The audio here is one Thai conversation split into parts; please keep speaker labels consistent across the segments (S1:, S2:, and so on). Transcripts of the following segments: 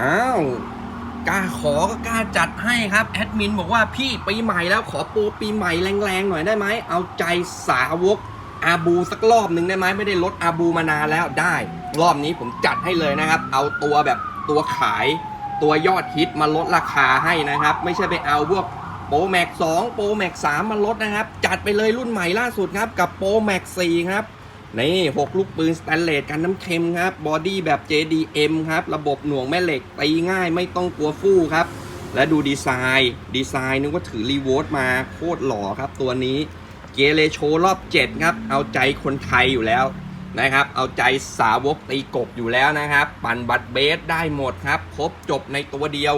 S1: อ้าวกล้าขอก็กล้าจัดให้ครับ แอดมินบอกว่าพี่ปีใหม่แล้วขอโปรปีใหม่แรงๆหน่อยได้ไหม เอาใจสาวกอาบูสักรอบหนึ่งได้ไหมไม่ได้ลดอาบูมานานแล้วได้ รอบนี้ผมจัดให้เลยนะครับ เอาตัวแบบตัวขาย ตัวยอดฮิตมาลดราคาให้นะครับ ไม่ใช่ไปเอาพวกโปรแม็ก2โปรแม็ก3มมาลดนะครับ จัดไปเลยรุ่นใหม่ล่าสุดครับ กับโปรแม็ก4ครับ นี่6ลูกปืนสแตนเลสกันน้ำเค็มครับ บอดี้แบบ JDM ครับ ระบบหน่วงแม่เหล็กตีง่ายไม่ต้องกลัวฟู่ครับ และดูดีไซน์ ดีไซน์นึกว่าถือรีโวตมาโคตรหล่อครับตัวนี้ เกเรโชรอบ 7 ครับ เอาใจคนไทยอยู่แล้วนะครับ เอาใจสาวกตีกบอยู่แล้วนะครับ ปั่นบัตรเบสได้หมดครับ ครบจบในตัวเดียว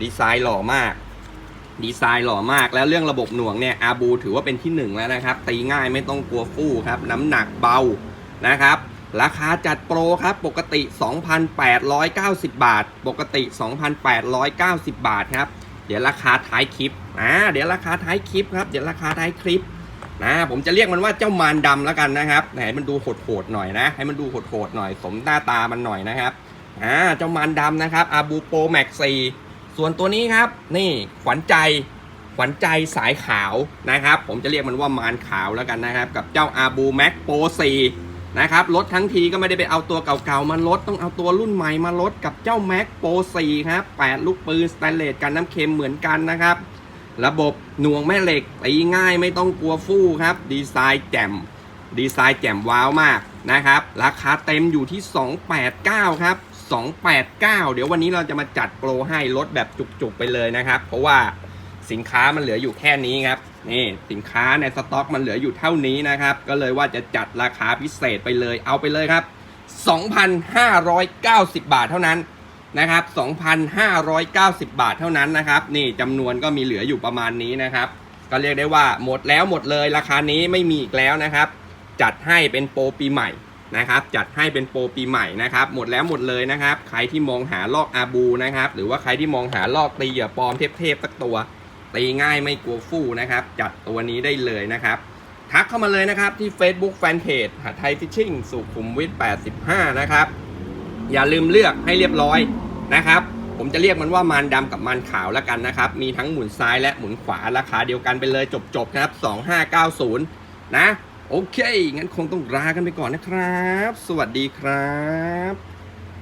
S1: ดีไซน์หล่อมาก ดีไซน์หล่อมากแล้วเรื่องระบบหน่วงเนี่ยอาบูถือว่าเป็นที่หนึ่งแล้วนะครับ ตีง่ายไม่ต้องกลัวฟู่ครับ น้ำหนักเบานะครับ ราคาจัดโปรครับ ปกติ 2,890 บาท ปกติ 2,890 บาทครับ เดี๋ยวราคาท้ายคลิปอ่าเดี๋ยวราคาท้ายคลิปครับ เดี๋ยวราคาท้ายคลิปนะผมจะเรียกมันว่าเจ้ามารดำแล้วกันนะครับไหนมันดูโหดๆหน่อยนะ ให้มันดูโหดๆหน่อย สมหน้าตามันหน่อยนะครับอ่าเจ้ามารดำนะครับอาบูโปรแม็กซี ส่วนตัวนี้ครับนี่ขวัญใจขวัญใจสายขาวนะครับ ผมจะเรียกมันว่ามารขาวแล้วกันนะครับ กับเจ้าอาบูแม็กโปร4นะครับลดทั้งทีก็ไม่ได้ไปเอาตัวเก่าๆมาลดต้องเอาตัวรุ่นใหม่มาลดกับเจ้าแม็กโปร4ครับ8ลูกปืนสแตนเลสกันน้ำเค็มเหมือนกันนะครับ ระบบหน่วงแม่เหล็กตีง่ายไม่ต้องกลัวฟู่ครับ ดีไซน์แจ่มดีไซน์แจ่มว้าวมากนะครับ ราคาเต็มอยู่ที่ 289 ครับ 289 เดี๋ยววันนี้เราจะมาจัดโปรให้ลดแบบจุกๆไปเลยนะครับ เพราะว่าสินค้ามันเหลืออยู่แค่นี้ครับนี่สินค้าในสต็อกมันเหลืออยู่เท่านี้นะครับ ก็เลยว่าจะจัดราคาพิเศษไปเลยเอาไปเลยครับ 2,590 บาทเท่านั้นนะครับ 2,590 บาทเท่านั้นนะครับ นี่จำนวนก็มีเหลืออยู่ประมาณนี้นะครับ ก็เรียกได้ว่าหมดแล้วหมดเลยราคานี้ไม่มีอีกแล้วนะครับ จัดให้เป็นโปรปีใหม่ นะครับจัดให้เป็นโปรปีใหม่นะครับหมดแล้วหมดเลยนะครับ ใครที่มองหาลอกอาบูนะครับหรือว่าใครที่มองหาลอกตีเหยื่อปลอมเทพๆสักตัวตีง่ายไม่กลัวฟู่นะครับ จัดตัวนี้ได้เลยนะครับ ทักเข้ามาเลยนะครับที่ Facebook Fanpage หาไทยฟิชชิ่งสุขุมวิท85 นะครับ อย่าลืมเลือกให้เรียบร้อยนะครับ ผมจะเรียกมันว่ามันดำกับมันขาวแล้วกันนะครับ มีทั้งหมุนซ้ายและหมุนขวาราคาเดียวกันไปเลยจบๆนะครับ 2590 นะ โอเค งั้นคงต้องลากันไปก่อนนะครับ สวัสดีครับ